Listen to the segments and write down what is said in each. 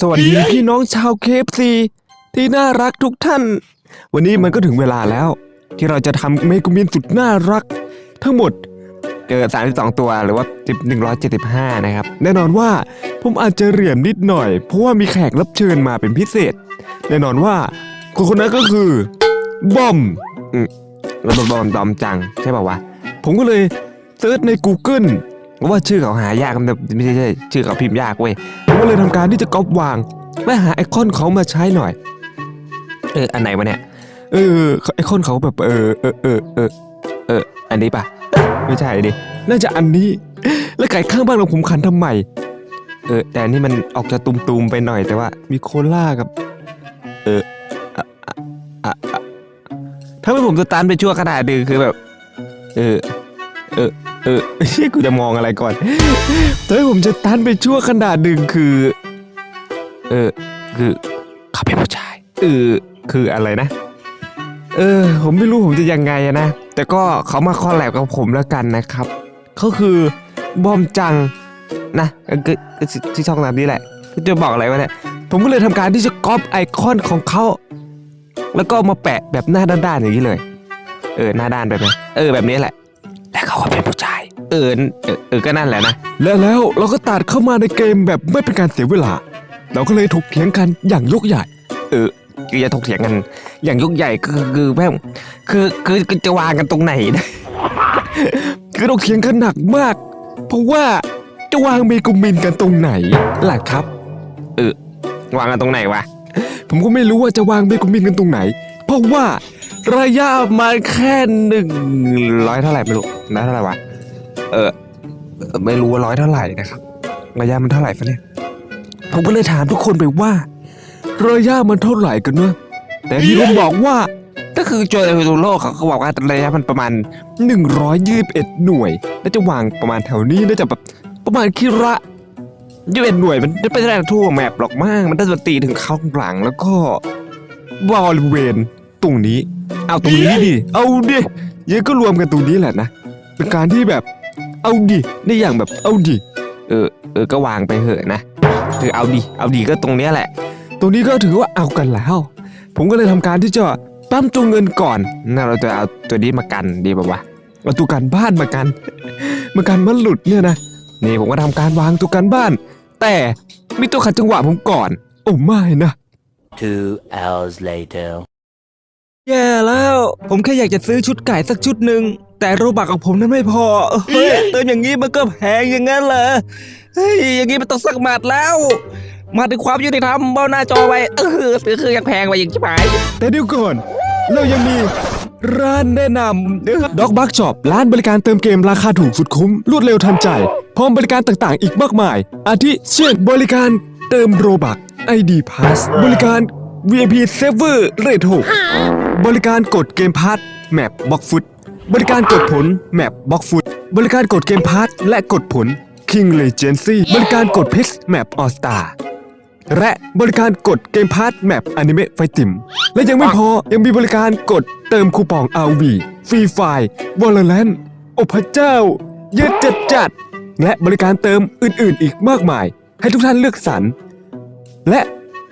สวัสดีพี่น้องชาวเคฟซีที่น่ารักทุกท่าน วันนี้มันก็ถึงเวลาแล้ว ที่เราจะทำเมกูมินสุดน่ารัก ทั้งหมดเกิด32 ตัวหรือว่า175 นะครับ แน่นอนว่าผมอาจจะเหรียญนิดหน่อย เพราะว่ามีแขกรับเชิญมาเป็นพิเศษ แน่นอนว่าคนคนนั้นก็คือบอมอืมแล้วบอมบอมจังใช่ป่าวะผมก็เลยเซิร์ชใน Google ว่าชื่อเขาหายากแต่ไม่ใช่ชื่อเขาพิมพ์ยากเว้ยผมก็เลยทำการที่จะก๊อปวางและหาไอคอนเขามาใช้หน่อย เอออันไหนวะเนี่ย เออไอคอนเขาแบบเออเออเออเออเอออันนี้ปะไม่ใช่ดิน่าจะอันนี้ แล้วไก่ข้างบ้านของผมขันทำไมเออแต่นนี้มันออกจะตุมๆไปหน่อยแต่ว่า มีโคล่ากับ เอออะอะอะอะถ้าไม่ผมจะตันไปชั่วขนาดดึงคือแบบ เออ เออ เออเชี่ยกูจะมองอะไรก่อนแต่ให้ผมจะตันไปชั่วขนาดหนึ่งคือ เออ คือเขาเป็นผู้ชายเออคืออะไรนะ เออ ผมไม่รู้ผมจะยังไงอะนะ แต่ก็เขามาคอลแลบกับผมแล้วกันนะครับ เขาคือบอมจังนะก็ที่ช่องตามนี้แหละจะบอกอะไรวะเนี่ย ผมก็เลยทำการที่จะก๊อปไอคอนของเขา แล้วก็มาแปะแบบหน้าด้านๆอย่างนี้เลย เออ หน้าด้านแบบนี้เออ แบบนี้แหละ และเขาก็เป็นผู้ชาย เออเออเออก็นั่นแหละนะและแล้วเราก็ตัดเข้ามาในเกมแบบไม่เป็นการเสียเวลา เราก็เลยถกเถียงกันอย่างยกใหญ่ เออคือจะถกเถียงกัน อย่างยกใหญ่คือคือแม่งคือคือคือจะวางกันตรงไหนนะคือถกเถียงกันหนักมาก เพราะว่าจะวางเมกุมินกันตรงไหนล่ะครับ เออวางกันตรงไหนวะผมก็ไม่รู้ว่าจะวางเมกุมินกันตรงไหน เพราะว่า ระยะมาแค่หนึ่งร้อยเท่าไหร่ไม่รู้นะเท่าไหร่วะเออเออไม่รู้ว่าร้อยเท่าไหร่นะครับระยะมันเท่าไหร่ฟะเนี่ยผมก็เลยถามทุกคนไปว่าระยะมันเท่าไหร่กันเนอะแต่ที่ผมบอกว่าก็คือโจเอโลกเขาก็บอกว่าระยะมันประมาณ 121 หน่วยแล้วจะวางประมาณแถวนี้น่าจะแบบประมาณคิระ21หน่วยมันไม่ได้ทั่วแมปหรอกมาก มันได้จะตีถึงเข้าหลังแล้วก็บริเวณ ตรงนี้ เอาตรงนี้ดิ เอาดิยังก็รวมกันตรงนี้แหละนะ เป็นการที่แบบ เอาดิได้อย่างแบบ เอาดิ เออ เออ ก็วางไปเถอะนะ คือเอาดิ เอาดิก็ตรงเนี้ยแหละ ตรงนี้ก็ถือว่าเอากันแล้ว ผมก็เลยทำการที่จะปั้มตัวเงินก่อนน่าเราจะเอาตัวนี้มากันดีป่าวะ เอาตัวกันบ้านมากัน มากันมันหลุดเนี่ยนะ นี่ผมก็ทำการวางตัวกันบ้าน แต่มีตัวขัดจังหวะผมก่อน โอ้ไม่นะ Two hours later. แย่แล้ว ผมแค่อยากจะซื้อชุดไก่สักชุดหนึ่งแต่โรบักของผมนั้นไม่พอเฮ้ยเติมอย่างนี้มันก็แพงอย่างนั้นเหรอเฮ้ยอย่างนี้มันต้องสักหมัดแล้วมาถึงความยุติธรรมเบ้าหน้าจอไว้เออซื้อคือยังแพงไปอย่างชิบหาย แต่เดี๋ยวก่อนเรายังมีร้านแนะนำด็อกบักช็อปร้านบริการเติมเกมราคาถูกสุดคุ้ม รวดเร็วทันใจ พร้อมบริการต่างๆ อีกมากมาย อาทิเช่นบริการเติมโรบัก ID Pass บริการ VIP Server Rate 6บริการกดเกมพาร์ทแมปบล็อกฟุต บริการกดผลแมปบล็อกฟุต บริการกดเกมพาร์ทและกดผล King Legacy บริการกดพชรแมปออสตาและบริการกดเกมพาร์ทแมปอนิเมะไฟติม และยังไม่พอยังมีบริการกดเติมคูปอง RV ฟรีไฟวอลเลนโอพระเจ้า เยอะจัดจัด และบริการเติมอื่นๆ อีกมากมาย ให้ทุกท่านเลือกสรรและ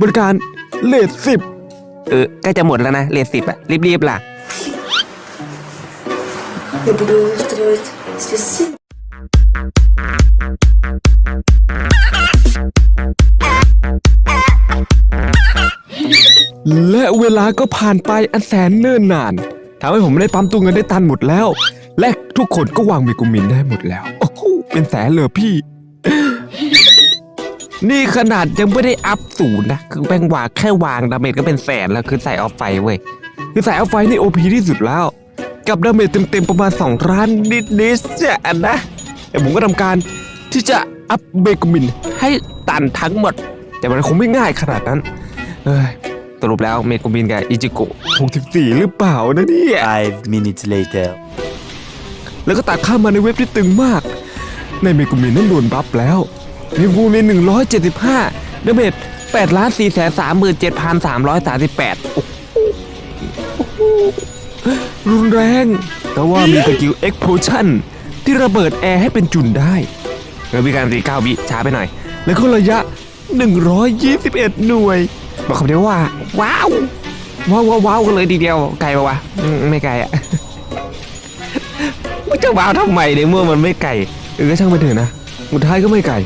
บริการ เลทสิบ เออใกล้จะหมดแล้วนะเลทสิบอะรีบๆล่ะ Я буду устраивать здесь сын. และเวลาก็ผ่านไปอันแสนเนิ่นนานทำให้ผมได้ปั๊มตัวเงินได้ตันหมดแล้ว และทุกคนก็วางเมกุมินได้หมดแล้ว โอ้โหเป็นแสนเลยพี่ นี่ขนาดยังไม่ได้อัพศูนย์นะ คือแบงวางแค่วางดาเมจก็เป็นแสนแล้วคือใส่ออฟไฟเว้ย คือใส่ออฟไฟนี่โอพีที่สุดแล้ว กับดาเมจเต็มๆประมาณ2ล้านนิดๆจะนะแต่ผมก็ทำการที่จะอัพเมกุมินให้ตันทั้งหมด แต่มันคงไม่ง่ายขนาดนั้นเอ้ยสรุปแล้วเมกุมินกับอิจิโกะ64 หรือเปล่านะเนี่ย Five minutes later. แล้วก็ตัดข้ามมาในเว็บที่ตึงมาก ในเมกุมินนั้นโดนบัฟแล้ว เมกุมิ175ดาเมจ8ล้าน4แสน37,338 โอ้โหรุนแรง แต่ว่ามีสกิล Explosion ที่ระเบิดแอร์ให้เป็นจุนได้แล้วมีการตี9วิช้าไปหน่อย แล้วก็ระยะ 121 หน่วย บอกคำเดียวว่า ว้าวว้าวว้าวกันเลยทีเดียว ไกลปะวะไม่ไกลอะมันจะว้าวทำไมในเมื่อมันไม่ไกลเออช่างมันเถอะนะสุดท้ายก็ไม่ไกล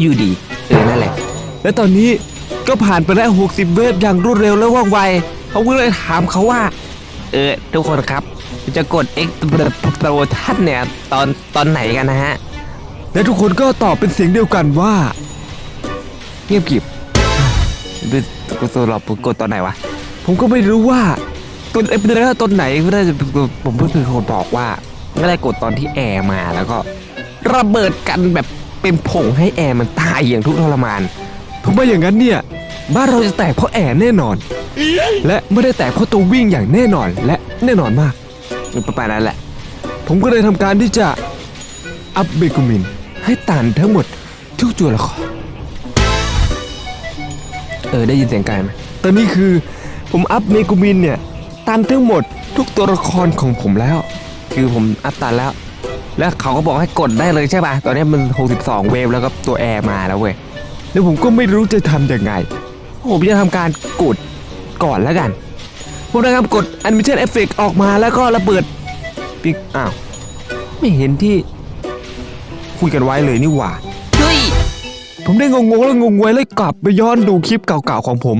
อยู่ดีเออนั่นแหละ และตอนนี้ก็ผ่านไปแล้ว60 เวฟอย่างรวดเร็วและว่องไวเขาก็เลยถามเขาว่า เออ ทุกคนครับ จะกด X โปรท่านเนี่ย ตอนตอนไหนกันนะฮะ และทุกคนก็ตอบเป็นเสียงเดียวกันว่า เงียบกริบดูกดตัวเรากดตอนไหนวะ ผมก็ไม่รู้ว่าตัวเอ็เป็นแล้วตอนไหนก็ได้ผมเพิ่งเป็นคนบอกว่าไม่ได้กดตอนที่แอร์มาแล้วก็ระเบิดกันแบบ เป็นผงให้แอร์มันตายอย่างทุกข์ทรมานผมว่าอย่างนั้นเนี่ย บ้านเราจะแตกเพราะแอร์แน่นอน และไม่ได้แตกเพราะตัววิ่งอย่างแน่นอนและแน่นอนมากประมาณนั้นแหละ ผมก็เลยทำการที่จะอัพเบกูมิน ให้ตันทั้งหมดทุกตัวละครเออได้ยินเสียงไกลไหมตอนนี้คือผมอัพเมกูมินเนี่ยตันทั้งหมดทุกตัวละครของผมแล้ว คือผมอัพตันแล้ว แล้วเขาก็บอกให้กดได้เลยใช่ป่ะ ตอนนี้มัน 62 เวฟแล้วก็ตัวแอร์มาแล้วเว้ย แล้วผมก็ไม่รู้จะทำยังไง ผมจะทำการกดก่อนแล้วกัน ผมจะทำกด Animation Effect ออกมาแล้วก็ระเบิดปิ๊กอ้าว ไม่เห็นที่ คุยกันไว้เลยนี่หว่า เฮ้ย ผมได้งงๆแล้วงงไว้เลยกลับไปย้อนดูคลิปเก่าๆของผม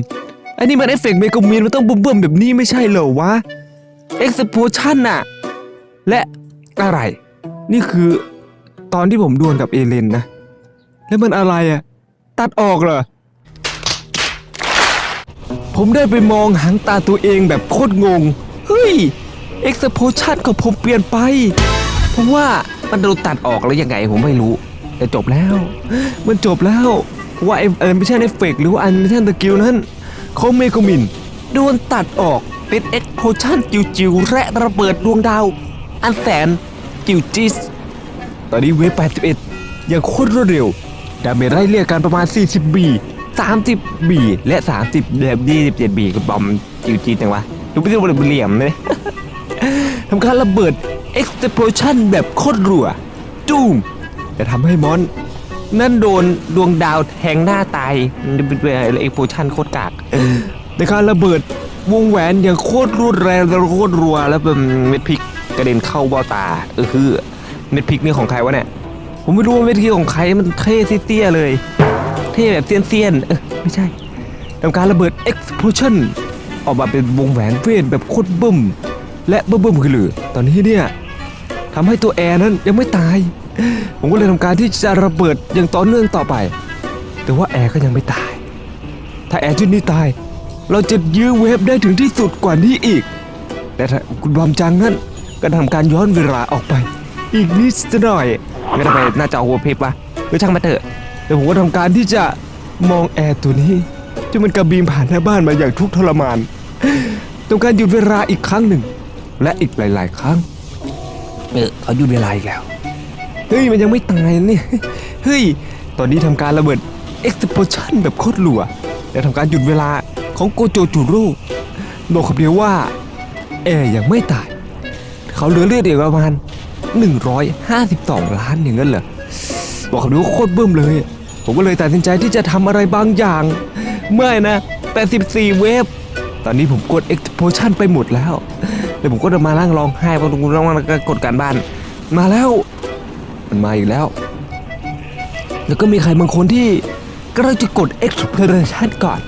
อันนี้มันเอฟเฟกต์เมกามีนมันต้องเบิ่มๆแบบนี้ไม่ใช่เหรอวะ Explosion น่ะ และอะไร นี่คือตอนที่ผมดวลกับเอเลนนะ แล้วมันอะไรอะตัดออกเหรอ ผมได้ไปมองหางตาตัวเองแบบโคตรงง เฮ้ย Explosion ของผมเปลี่ยนไป เพราะว่ามันโดนตัดออกแล้วยังไงผมไม่รู้ แต่จบแล้ว มันจบแล้วว่าไอ้เออไม่ใช่เอฟเฟกต์หรือว่าอันไม่ใช่สกิลนั้นเขาเมกมินโดนตัดออกเป็นเอ็กโพชั่นจิ๋วๆและระเบิดดวงดาว อันแสน จิวจิสตอนนี้เวฟ81 ยังโคตรรวดเร็ว ดาเมจไล่เรียกกันประมาณ 40 บี 30 บี และ 30แบบ27 บีกับบอมจิวจีจังวะ ดูไม่ด้บริเหลี่ยมเลยทำการระเบิด explosion แบบโคตรรัวจูมจะทำให้มอน นั่นโดนดวงดาวแทงหน้าตายเป็นเอ็กโพชันโคตรกากในการระเบิดวงแหวนอย่างโคตรรวดแรงโคตรรัวแล้วเป็นเม็ดพริก กระเด็นเข้าเบ้าตาเออคือเม็ดพริกนี่ของใครวะเนี่ยผมไม่รู้ว่าเม็ดพริกของใครมันเท่เตี้ยเลย เท่แบบเซียนๆเออไม่ใช่ทำการระเบิด explosion ออกมาเป็นวงแหวนเวทแบบโคตรบึ้ม และบึ้มบึ้มคือหรือตอนนี้เนี่ยทำให้ตัวแอร์นั้นยังไม่ตาย ผมก็เลยทำการที่จะระเบิดอย่างต่อเนื่องต่อไป แต่ว่าแอร์ก็ยังไม่ตาย ถ้าแอร์ชุดนี้ตาย เราจะยื้อเวฟได้ถึงที่สุดกว่านี้อีก แต่ถ้าคุณบอมจังนั้น ก็ทำการย้อนเวลาออกไป อีกนิดหน่อยไม่ต้องไปหน้าจอหัวเพปปะหรือช่างมาเถอะแต่ผมก็ทำการที่จะมองแอร์ตัวนี้ที่มันกระบีมผ่านหน้าบ้านมาอย่างทุกข์ทรมานต้องการหยุดเวลาอีกครั้งหนึ่ง และอีกหลาย ๆ ครั้งเออเขาหยุดเวลาอีกแล้วเฮ้ยมันยังไม่ตายนะเนี่ยเฮ้ยตอนนี้ทำการระเบิด explosion แบบโคตรหลัวและทำการหยุดเวลาของโกโจจูโร่บอกคำเดียวว่าแอร์ยังไม่ตาย เขาเหลือเลือดอีกประมาณ 152 ล้านอย่างนั้นเหรอบอกคำเดียวว่าโคตรเบิ่มเลย ผมก็เลยตัดสินใจที่จะทำอะไรบางอย่าง ไม่นะ 84 เวฟตอนนี้ผมกด explosion ไปหมดแล้วแล้วผมก็จะมาล่างร้องไห้เพราะลุงร้องแล้วก็กดการบ้าน มาแล้ว มันมาอีกแล้ว แล้วก็มีใครบางคนที่ก็เราจะกด exploration ก่อน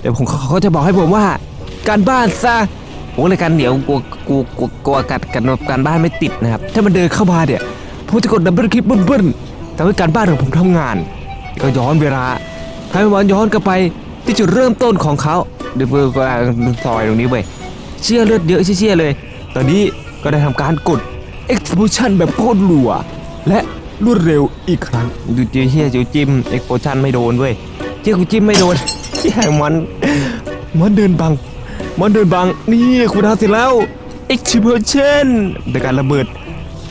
เดี๋ยวผมเขาเขาจะบอกให้ผมว่า การบ้านซะ ผมก็เลยกันเดี๋ยวกลัวกลัวกลัวกลัวกัดกันการบ้านไม่ติดนะครับ ถ้ามันเดินเข้ามาเนี่ยผมจะกดดับเบิลคลิปเบิ้ลๆทำให้การบ้านของผมทำงาน ก็ย้อนเวลาให้มันย้อนกลับไปที่จุดเริ่มต้นของเขาเดี๋ยวเบอร์ก็ซอยตรงนี้เว้ยเชี่ยเลือดเยอะเชี่ยเลย ตอนนี้ก็ได้ทำการกด explosion แบบโคตรรัวและรวดเร็วอีกครั้งดูเชี่ยจิวจิ้ม explosion ไม่โดนเว้ยเชี่ยกูจิ้มไม่โดนเชี่ยมันมันเดินบัง มันเดินบังนี่คุณทาเสร็จแล้ว explosion ในการระเบิด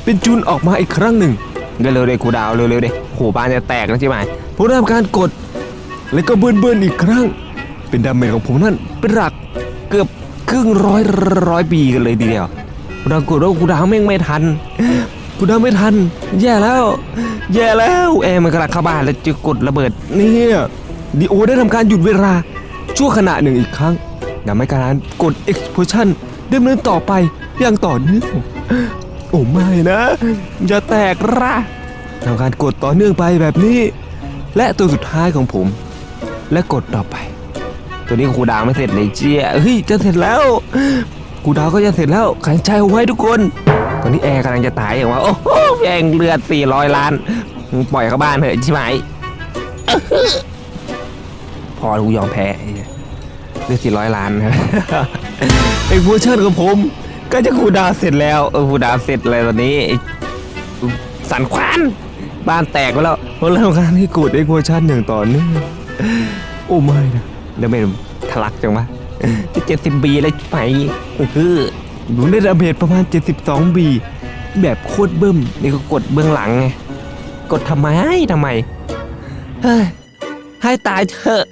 เป็นจุนออกมาอีกครั้งหนึ่งเร็วๆเลยครูดาวเร็วๆเลยโหบ้านจะแตกแล้วใช่ไหมผมทำการกด แล้วก็เบิร์นเบิร์นอีกครั้ง เป็นดาเมจของผมนั่นเป็นหลักเกือบครึ่งร้อยร้อยปีกันเลยทีเดียวปรากฏว่ากูดาวแม่งไม่ทันกูดาวไม่ทัน แย่แล้ว แย่แล้วแอร์มันกำลังเข้าบ้านแล้วจะกดระเบิดนี่ดีโอได้ทำการหยุดเวลาชั่วขณะหนึ่งอีกครั้ง ทำให้การกด explosion ดำเนินต่อไปอย่างต่อเนื่องโอ้ไม่นะอย่าแตกร่าทำการกดต่อเนื่องไปแบบนี้ และตัวสุดท้ายของผม และกดต่อไป ตัวนี้ครูดาวไม่เสร็จเลยเจียเฮ้ยจะเสร็จแล้วครูดาวก็จะเสร็จแล้วขันใจเอาไว้ทุกคนตอนนี้แอร์กำลังจะตายอย่างว่าโอ้โหแองเลือด400 ล้านปล่อยเข้าบ้านเถอะใช่ไหมอื้อหือพอกูยอมแพ้ ไอ้เหี้ยเลือด400ล้านนะไอ้เวอร์ชันของผม ก็จะคูดาวเสร็จแล้วเออคูดาวเสร็จเลยตอนนี้ไอ้สันขวานบ้านแตกไปแล้วเพราะเรื่องการให้กูดเอ็กเวอร์ชันอย่างต่อเนื่องโอ้ไม่นะแล้วไม่ทะลักจังวะจะเจ็ดสิบบีแล้วไปเออหนูได้ระเบิดประมาณ 72 บี แบบโคตรเบิ่มนี่ก็กดเบื้องหลังไง กดทำไมทำไม เฮ้ย ให้ตายเถอะ